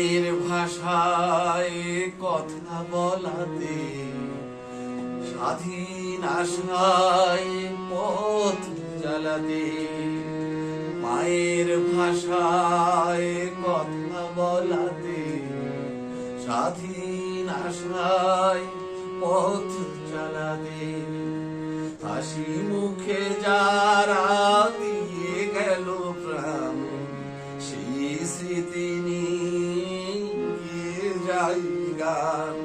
মায়ের ভাষায় কথা বলাতে স্বাধীন আশায় পথ জ্বালাতে মায়ের ভাষায় কথা বলাতে স্বাধীন আশায় পথ চালাতে হাসি মুখে যারা যাই গান।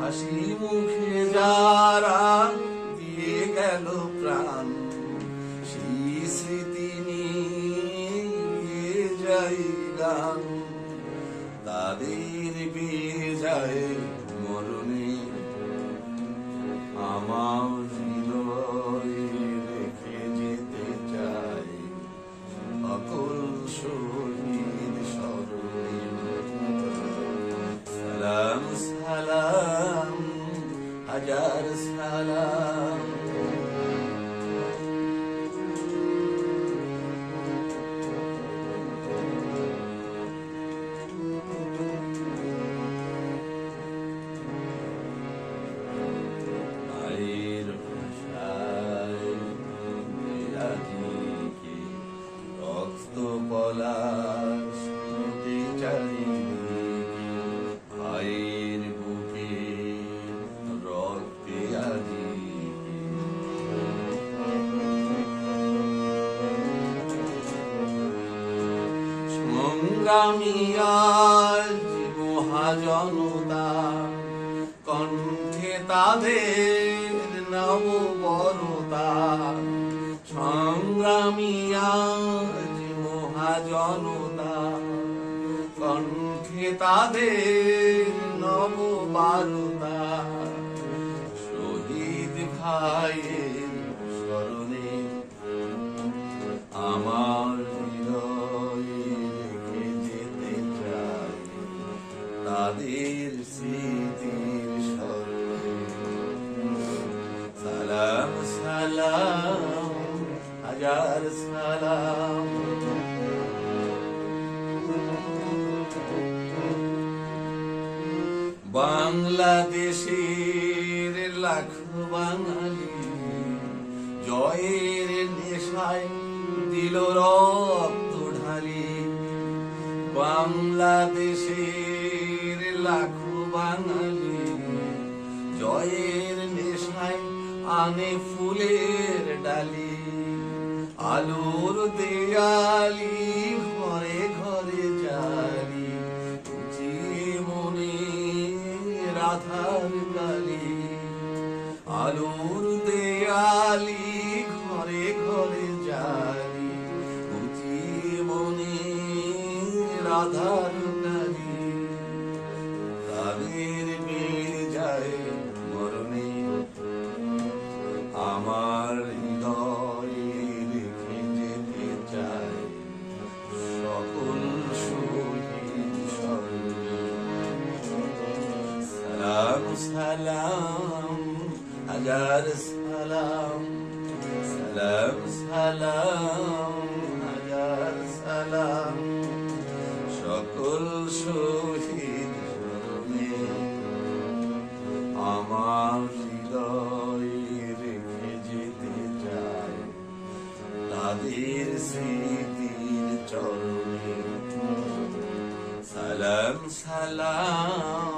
হাসি মুখে যারা দিয়ে গেল প্রাণ, সেই স্মৃতি নিয়ে যাই গান। তাদের মরণে পলাশ নদী চারিদিকে ভাইয়ের বুকে রক্তে আজিকে সংগ্রামী আজ মহাজনতা কণ্ঠে তাদের নব বরতা মহাজনতা কণ্ঠে তাদের নব বারতা শহীদ ভাইয়ের স্মরণে আমার যেতে চাই তাদের স্মৃতির স্মরণে সালাম সালাম, হাজার সালাম। বাংলাদেশের লাখো বাঙালি জয়ের নেশায় দিল রক্ত ঢালি। বাংলাদেশের লাখো বাঙালি জয়ের নেশায় আনে ফুলের ডালি। আলোর দেয়ালি রাধার কালি আলোর দেয়ালি ঘরে ঘরে জালি, বুঝি মনে রাধার কালি। তাদের মেয়ে যায় মরণে, আমার সালাম, হাজার সালাম সালাম সালাম, হাজার সালাম। সকল শহীদ স্মরণে আমার হৃদয়ে রেখে যেতে চাই। তাদের স্মৃতির চরণে সালাম সালাম